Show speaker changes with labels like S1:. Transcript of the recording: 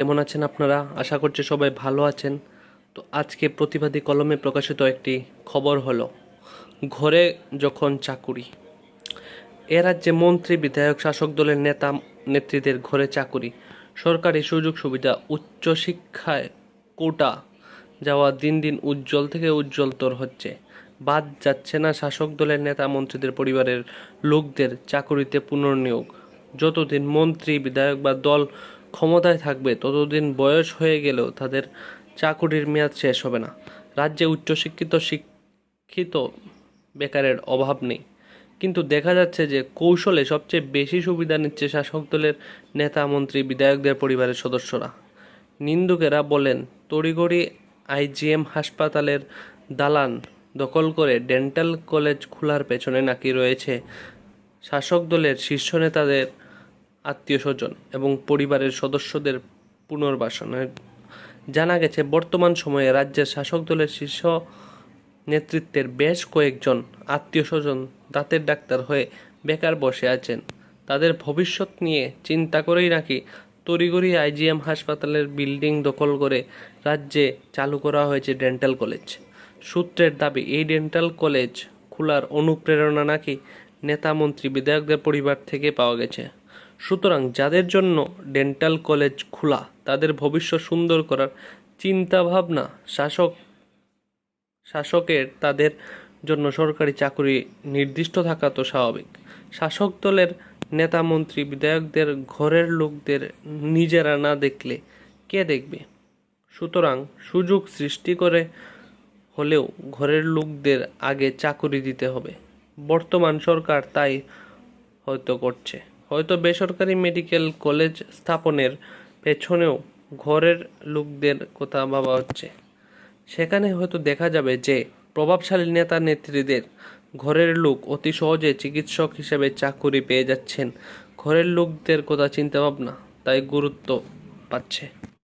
S1: কেমন আছেন আপনারা? আশা করছি সবাই ভালো আছেন। তো আজকে প্রতিবাদী কলমে প্রকাশিত একটি খবর হলো, ঘরে যখন চাকুরি। এ রাজ্যে মন্ত্রী, বিধায়ক, শাসক দলের নেতা, নেত্রীদের ঘরে চাকুরি। সরকারি সুযোগ সুবিধা উচ্চশিক্ষায় কোটা, যাওয়া দিন দিন উজ্জ্বল থেকে উজ্জ্বলতর হচ্ছে। বাদ যাচ্ছে না শাসক দলের নেতা, মন্ত্রীদের পরিবারের লোকদের চাকুরিতে পুনর্নিয়োগ। যতদিন মন্ত্রী, বিধায়ক বা দল ক্ষমতায় থাকবে, ততদিন বয়স হয়ে গেলেও তাদের চাকুরির মেয়াদ শেষ হবে না। রাজ্যে উচ্চশিক্ষিত, শিক্ষিত বেকারের অভাব নেই। কিন্তু দেখা যাচ্ছে যে কৌশলে সবচেয়ে বেশি সুবিধা নিচ্ছে শাসক দলের নেতা, মন্ত্রী, বিধায়কদের পরিবারের সদস্যরা। নিন্দুকেরা বলেন, তড়িঘড়ি আইজিএম হাসপাতালের দালান দখল করে ডেন্টাল কলেজ খোলার পেছনে নাকি রয়েছে শাসক দলের শীর্ষ নেতাদের আত্মীয় স্বজন এবং পরিবারের সদস্যদের পুনর্বাসনের জানা গেছে, বর্তমান সময়ে রাজ্যের শাসক দলের শীর্ষ নেতৃত্বের বেশ কয়েকজন আত্মীয় স্বজন দাঁতের ডাক্তার হয়ে বেকার বসে আছেন। তাদের ভবিষ্যৎ নিয়ে চিন্তা করেই নাকি তড়িঘড়ি আইজিএম হাসপাতালের বিল্ডিং দখল করে রাজ্যে চালু করা হয়েছে ডেন্টাল কলেজ। সূত্রের দাবি, এই ডেন্টাল কলেজ খোলার অনুপ্রেরণা নাকি নেতা মন্ত্রী বিধায়কদের পরিবার থেকে পাওয়া গেছে। সুতরাং যাদের জন্য ডেন্টাল কলেজ খোলা, তাদের ভবিষ্যৎ সুন্দর করার চিন্তাভাবনা শাসক, শাসকের তাদের জন্য সরকারি চাকরি নির্দিষ্ট থাকা তো স্বাভাবিক। শাসক দলের নেতা, মন্ত্রী, বিধায়কদের ঘরের লোকদের নিজেরা না দেখলে কে দেখবে? সুতরাং সুযোগ সৃষ্টি করে হলেও ঘরের লোকদের আগে চাকরি দিতে হবে। বর্তমান সরকার তাই হয়তো করছে। হয়তো বেসরকারি মেডিকেল কলেজ স্থাপনের পেছনেও ঘরের লোকদের কথা ভাবা হচ্ছে। সেখানে হয়তো দেখা যাবে যে প্রভাবশালী নেতা নেত্রীদের ঘরের লোক অতি সহজে চিকিৎসক হিসেবে চাকুরি পেয়ে যাচ্ছেন। ঘরের লোকদের কথা চিন্তাভাবনা তাই গুরুত্ব পাচ্ছে।